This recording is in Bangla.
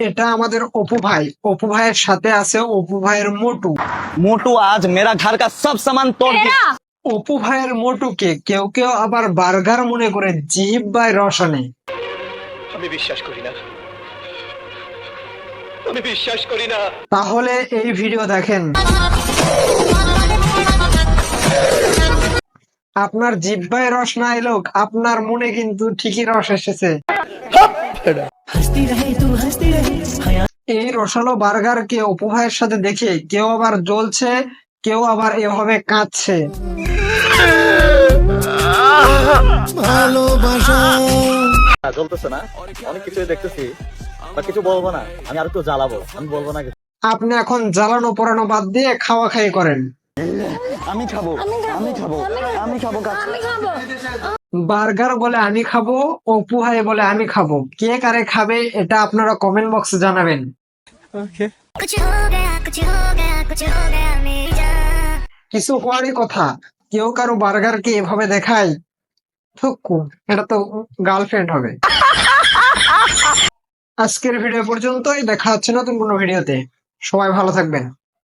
এটা আমাদের অপু ভাই। অপু ভাইয়ের সাথে আছে অপু ভাইয়ের মোটু। মোটু আজ মেরা ঘর কা সব সামান তোড় অপু ভাইয়ের মোটুকে কেউ কেউ আবার বার্গার মনে করে জিহিব ভাই রসনে। আমি বিশ্বাস করি না। আমি বিশ্বাস করি না। তাহলে এই ভিডিও দেখেন। আপনার জিব্বায় রস না এলেও আপনার মনে কিন্তু ঠিকই রস এসেছে। হ্যাঁ। এই রসালো বার্গারকে উপহারের সাথে দেখে কেউ আবার জ্বলছে কেউ আবার এভাবে কাঁদছে। চলতেছে না অনেক কিছুই দেখতেছি বা কিছু বলব না। আমি আর একটু জ্বালাবো আমি বলব না আপনি এখন জ্বালানো পোড়ানো বাদ দিয়ে খাওয়া খাই করেন। আমি খাব আমি খাব আমি খাব। বার্গার বলে আমি খাব অপুহাই বলে আমি খাব। কে কারে খাবে এটা আপনারা কমেন্ট বক্সে জানাবেন। কিছু হওয়ারই কথা। কেউ কারও বার্গারকে এভাবে দেখায়? থুকু এটা তো গার্লফ্রেন্ড হবে। আজকের ভিডিও পর্যন্তই দেখা হচ্ছে নতুন কোনো ভিডিওতে সবাই ভালো থাকবেন।